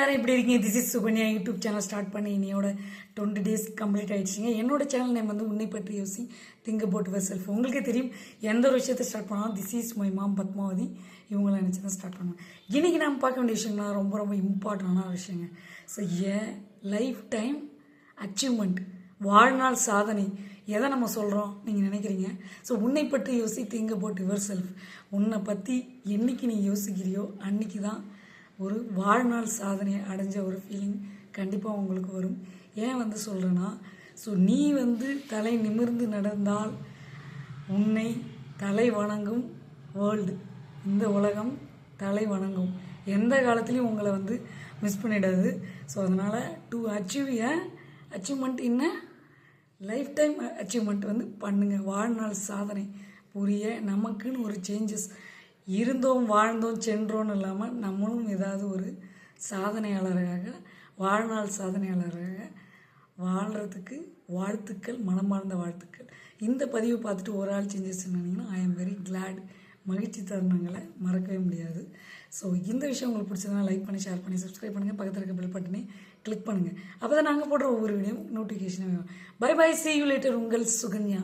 எல்லாரும் எப்படி இருக்கீங்க? This is Sukanya YouTube channel start பண்ணி என்னோட டுவெண்ட்டி டேஸ் கம்ப்ளீட் ஆகிடுச்சிங்க என்னோட சேனல் நேம் வந்து உன்னை பற்றி யோசி திங்க போட்டு வர் செல்ஃப் உங்களுக்கே தெரியும் எந்த ஒரு விஷயத்தை ஸ்டார்ட் பண்ணாலும் this is my mom Padmavathi. இவங்கள நினச்சி தான் ஸ்டார்ட் பண்ணுவேன். இன்றைக்கி நாம் பார்க்க வேண்டிய விஷயம்னா ரொம்ப ரொம்ப இம்பார்ட்டண்டான விஷயங்க. So a lifetime achievement வாழ்நாள் சாதனை. எதை நம்ம சொல்கிறோம் நீங்கள் நினைக்கிறீங்க. ஸோ உன்னை பற்றி யோசி திங்க போட்டு யுவர் செல்ஃப் உன்னை பற்றி என்னைக்கு நீ யோசிக்கிறியோ அன்னைக்கு தான் ஒரு வாழ்நாள் சாதனையை அடைஞ்ச ஒரு ஃபீலிங் கண்டிப்பாக உங்களுக்கு வரும். ஏன் வந்து சொல்கிறேன்னா ஸோ நீ வந்து தலை நிமிர்ந்து நடந்தால் உன்னை தலை வணங்கும் வேர்ல்டு இந்த உலகம் தலை வணங்கும். எந்த காலத்துலேயும் உங்களை வந்து மிஸ் பண்ணிடாது. ஸோ அதனால் டு அச்சீவ் ஏ அச்சீவ்மெண்ட் என்ன லைஃப் டைம் அச்சீவ்மெண்ட் வந்து பண்ணுங்கள் வாழ்நாள் சாதனை. புரிய நமக்குன்னு ஒரு சேஞ்சஸ் இருந்தோம் வாழ்ந்தோம் சென்றோன்னு இல்லாமல் நம்மளும் ஏதாவது ஒரு சாதனையாளராக வாழ்நாள் சாதனையாளராக வாழ்கிறதுக்கு வாழ்த்துக்கள் மனமார்ந்த வாழ்த்துக்கள். இந்த பதிவை பார்த்துட்டு ஒரு ஆள் செஞ்சு சொன்னீங்கன்னா ஐ எம் வெரி கிளாட் மகிழ்ச்சி தருணங்களை மறக்கவே முடியாது. ஸோ இந்த விஷயம் உங்களுக்கு பிடிச்சதுனா லைக் பண்ணி ஷேர் பண்ணி சப்ஸ்கிரைப் பண்ணுங்கள் பக்கத்தில் இருக்க பெல் பட்டனே கிளிக் பண்ணுங்கள் அப்போ தான் நாங்கள் போடுற ஒவ்வொரு video நோட்டிஃபிகேஷனும் bye bye see you later உங்கள் சுகன்யா.